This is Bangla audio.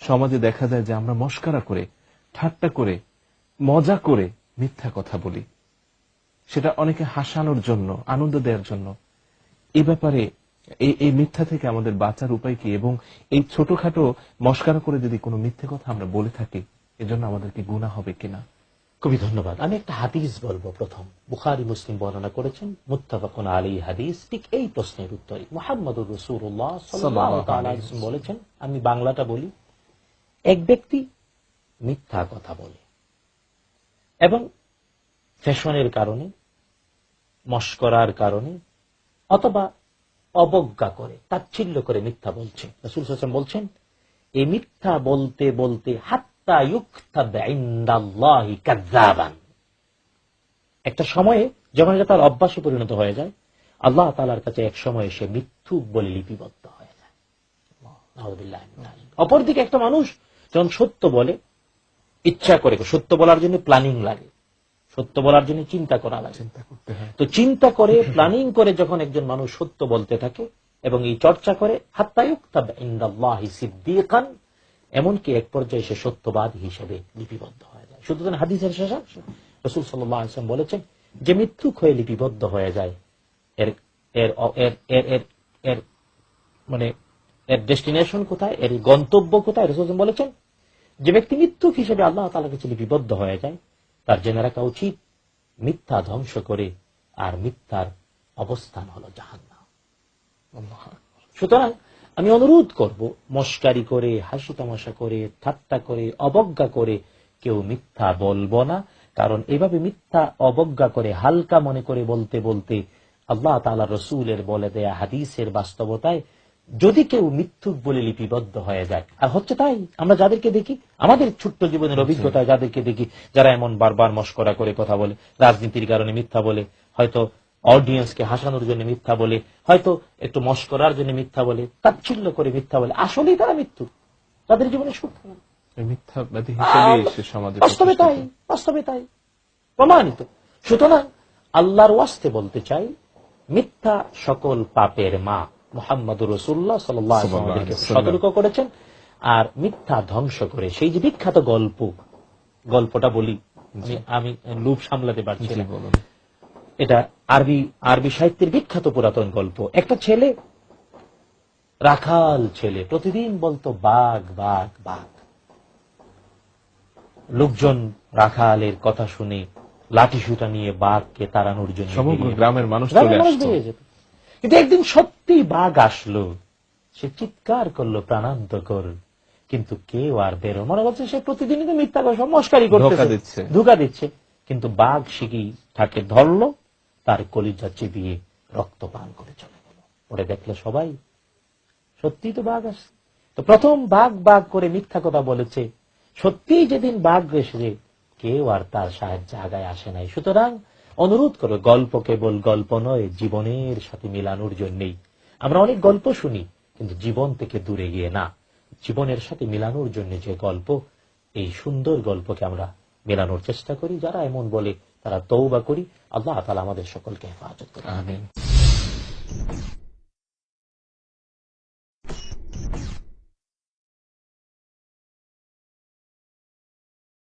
সমাজে দেখা যায় যে আমরা মস্কারা করে, ঠাট্টা করে, মজা করে মিথ্যা কথা বলি। সেটা অনেকে হাসানোর জন্য, আনন্দ দেওয়ার জন্য। এ ব্যাপারে এই মিথ্যা থেকে আমাদের বাঁচার উপায় কি? এবং এই ছোটখাটো মস্কারা করে যদি কোনো মিথ্যে কথা আমরা বলে থাকি, এজন্য আমাদেরকে গুণা হবে কিনা খুবই ধন্যবাদ। আমি একটা হাদিস বলব প্রথম। বুখারি, মুসলিম বর্ণনা করেছেন, মুত্তাফাকুন আলী হাদিস। ঠিক এই প্রশ্নের উত্তরে মোহাম্মদুর রসুল্লাহ বলেছেন, আমি বাংলাটা বলি এক ব্যক্তি মিথ্যা কথা বলে। এবং ফ্যাশনের কারণে, মস্করার কারণে, অথবা অবজ্ঞা করে, তাচ্ছিল্য করে মিথ্যা বলছে। রসুল হাসান বলছেন এই মিথ্যা বলতে বলতে হাত্তা ইনদাল্লাহি একটা সময়ে যখন এটা তার অভ্যাসে পরিণত হয়ে যায়, আল্লাহ তালার কাছে এক সময় সে মিথ্যুক বলে লিপিবদ্ধ হয়ে যায়। অপরদিকে একটা মানুষ যখন সত্য বলে ইচ্ছা করে সত্য বলার জন্য প্ল্যানিং লাগে। সত্য বলার জন্য চিন্তা করা লাগে। চিন্তা করতে হয়। তো চিন্তা করে প্ল্যানিং করে যখন একজন মানুষ সত্য বলতে থাকে এবং এই চর্চা করে সিদ্দিকান এমনকি এক পর্যায়ে সে সত্যবাদ হিসেবে লিপিবদ্ধ হয়ে যায়। সুতরাং হাদিসের শেষ রসুল সাল্লাম বলেছেন যে মৃত্যুক হয়ে লিপিবদ্ধ হয়ে যায় এর এর এর এর এর এর মানে এর ডেস্টিনেশন কোথায় এর গন্তব্য কোথায়? রসুল বলেছেন যে ব্যক্তি মৃত্যুক হিসেবে আল্লাহ তালা কাছে লিপিবদ্ধ হয়ে যায় তার জেনে রাখা উচিত মিথ্যা ধ্বংস করে আর মিথ্যার অবস্থান হলো আল্লাহ সুতরাং আমি অনুরোধ করব মস্কারি করে হাসি তামাশা করে ঠাট্টা করে অবজ্ঞা করে কেউ মিথ্যা বলব না কারণ এভাবে মিথ্যা অবজ্ঞা করে হালকা মনে করে বলতে বলতে আল্লাহ তাআলা রসুলের বলে দেয়া হাদিসের বাস্তবতায় যদি কেউ মিথ্যুক বলে লিপিবদ্ধ হয়ে যায় আর হচ্ছে তাই আমরা যাদেরকে দেখি আমাদের ছোট্ট জীবনের অভিজ্ঞতায় যাদেরকে দেখি যারা এমন বারবার মস্করা করে কথা বলে রাজনীতির কারণে মিথ্যা বলে হয়তো অডিয়েন্সকে হাসানোর জন্য মিথ্যা বলে হয়তো একটু মস্করার জন্য মিথ্যা বলে তাচ্ছিল্য করে মিথ্যা বলে আসলেই তারা মৃত্যু তাদের জীবনে সুখ হিসেবে বাস্তবে তাই বাস্তবে তাই প্রমাণিত। সুতরাং আল্লাহর ওয়াস্তে বলতে চাই মিথ্যা সকল পাপের মা মোহাম্মদ রসুল্লাহ সাল্লামকে সতর্ক করেছেন আর মিথ্যা ধ্বংস করে। সেই যে বিখ্যাত গল্প গল্পটা বলি আমি- লুপ সামলাতে পারছি এটা আরবি আরবি সাহিত্যের বিখ্যাত পুরাতন গল্প। একটা ছেলে রাখাল ছেলে প্রতিদিন বলতো বাঘ বাঘ বাঘ। লোকজন রাখালের কথা শুনে লাঠি সুটা নিয়ে বাঘকে তাড়ানোর জন্য সমগ্র গ্রামের মানুষ চলে আসতো। যেত। কিন্তু একদিন সত্যি বাঘ আসলো। সে চিৎকার করল প্রাণান্তকর কিন্তু কেউ আর বেরো মনে করছে সে প্রতিদিনই তো মিথ্যা কথা মস্কারি ধোঁকা করতেছে। দিচ্ছে। ধোকা দিচ্ছে। কিন্তু বাঘ শিখি তাকে ধরলো তার কলিজা চিবিয়ে রক্ত পান করে চলে গেল। ওরে দেখল সবাই সত্যি তো বাঘ আসছে। তো প্রথম বাঘ বাঘ করে মিথ্যা কথা বলেছে। সত্যিই যেদিন বাঘ এসে কেউ আর তার সাহায্য আগায় আসে নাই। সুতরাং অনুরোধ করো, গল্প কেবল গল্প নয়, জীবনের সাথে মিলানোর জন্যেই। আমরা অনেক গল্প শুনি, কিন্তু জীবন থেকে দূরে গিয়ে না। জীবনের সাথে মিলানোর জন্য যে গল্প, এই সুন্দর গল্পকে আমরা মেলানোর চেষ্টা করি, যারা এমন বলে তারা তৌবা করি। আল্লাহ তালা আমাদের সকলকে হেফাজত করে আমিন।